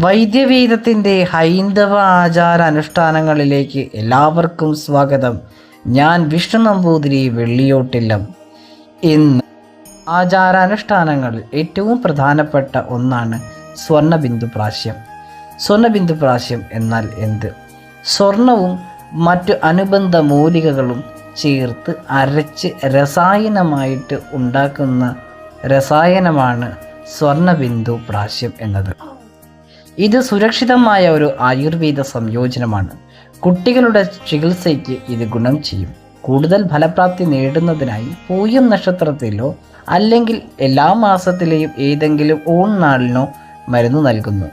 വൈദ്യവേദത്തിന്റെ ഹൈന്ദവ ആചാര അനുഷ്ഠാനങ്ങളിലേക്ക് എല്ലാവർക്കും സ്വാഗതം. ഞാൻ വിഷ്ണു നമ്പൂതിരി വെള്ളിയോട്ടില്ലം. ഇന്ന് ആചാരാനുഷ്ഠാനങ്ങളിൽ ഏറ്റവും പ്രധാനപ്പെട്ട ഒന്നാണ് സ്വർണബിന്ദു പ്രാശ്യം. സ്വർണബിന്ദു പ്രാശ്യം എന്നാൽ എന്ത്? സ്വർണവും മറ്റു അനുബന്ധ മൂലികകളും ചേർത്ത് അരച്ച് രസായനമായിട്ട് ഉണ്ടാക്കുന്ന രസായനമാണ് സ്വർണബിന്ദു പ്രാശ്യം എന്നത്. ഇത് സുരക്ഷിതമായ ഒരു ആയുർവേദ സംയോജനമാണ്. കുട്ടികളുടെ ചികിത്സയ്ക്ക് ഇത് ഗുണം ചെയ്യും. കൂടുതൽ ഫലപ്രാപ്തി നേടുന്നതിനായി പൂയം നക്ഷത്രത്തിലോ അല്ലെങ്കിൽ എല്ലാ മാസത്തിലെയും ഏതെങ്കിലും ഓൺ നാളിനോ മരുന്ന് നൽകുന്നു.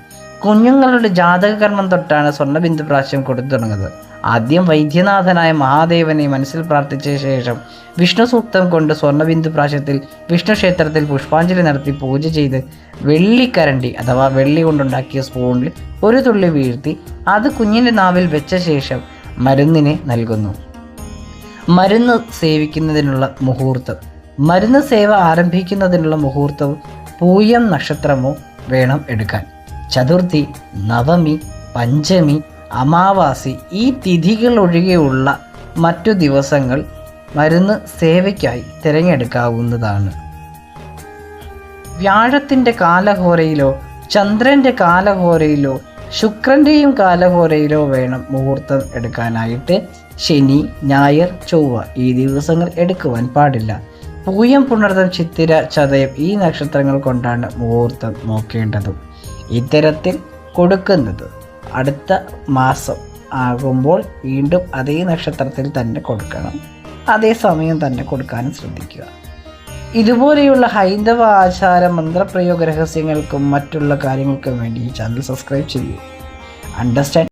കുഞ്ഞുങ്ങളുടെ ജാതകകർമ്മം തൊട്ടാണ് സ്വർണബിന്ദു പ്രാശ്യം കൊടുത്തു തുടങ്ങുന്നത്. ആദ്യം വൈദ്യനാഥനായ മഹാദേവനെ മനസ്സിൽ പ്രാർത്ഥിച്ച ശേഷം വിഷ്ണു സൂക്തം കൊണ്ട് സ്വർണബിന്ദു പ്രാശത്തിൽ വിഷ്ണു ക്ഷേത്രത്തിൽ പുഷ്പാഞ്ജലി നടത്തി പൂജ ചെയ്ത് വെള്ളിക്കരണ്ടി അഥവാ വെള്ളി കൊണ്ടുണ്ടാക്കിയ സ്പൂണിൽ ഒരു തുള്ളി വീഴ്ത്തി അത് കുഞ്ഞിന്റെ നാവിൽ വെച്ച ശേഷം മരുന്നിനെ നൽകുന്നു. മരുന്ന് സേവിക്കുന്നതിനുള്ള മുഹൂർത്തം. മരുന്ന് സേവ ആരംഭിക്കുന്നതിനുള്ള മുഹൂർത്തവും പൂയം നക്ഷത്രമോ വേണം എടുക്കാൻ. ചതുർത്ഥി നവമി പഞ്ചമി അമാവാസി ഈ തിഥികൾ ഒഴികെയുള്ള മറ്റു ദിവസങ്ങൾ മരുന്ന് സേവയ്ക്കായി തിരഞ്ഞെടുക്കാവുന്നതാണ്. വ്യാഴത്തിന്റെ കാലഹോരയിലോ ചന്ദ്രന്റെ കാലഹോരയിലോ ശുക്രന്റെയും കാലഹോരയിലോ വേണം മുഹൂർത്തം എടുക്കാനായിട്ട്. ശനി ഞായർ ചൊവ്വ ഈ ദിവസങ്ങൾ എടുക്കുവാൻ പാടില്ല. പൂയം പുണർതം ചിത്തിര ചതയം ഈ നക്ഷത്രങ്ങൾ കൊണ്ടാണ് മുഹൂർത്തം നോക്കേണ്ടതും. ഇത്തരത്തിൽ കൊടുക്കുന്നത്. അടുത്ത മാസം ആകുമ്പോൾ വീണ്ടും അതേ നക്ഷത്രത്തിൽ തന്നെ കൊടുക്കണം. അതേ സമയം തന്നെ കൊടുക്കാനും ശ്രദ്ധിക്കുക. ഇതുപോലെയുള്ള ഹൈന്ദവ ആചാര മന്ത്രപ്രയോഗ രഹസ്യങ്ങൾക്കും മറ്റുള്ള കാര്യങ്ങൾക്കും വേണ്ടി ഈ ചാനൽ സബ്സ്ക്രൈബ് ചെയ്യൂ. അണ്ടർസ്റ്റാൻഡ്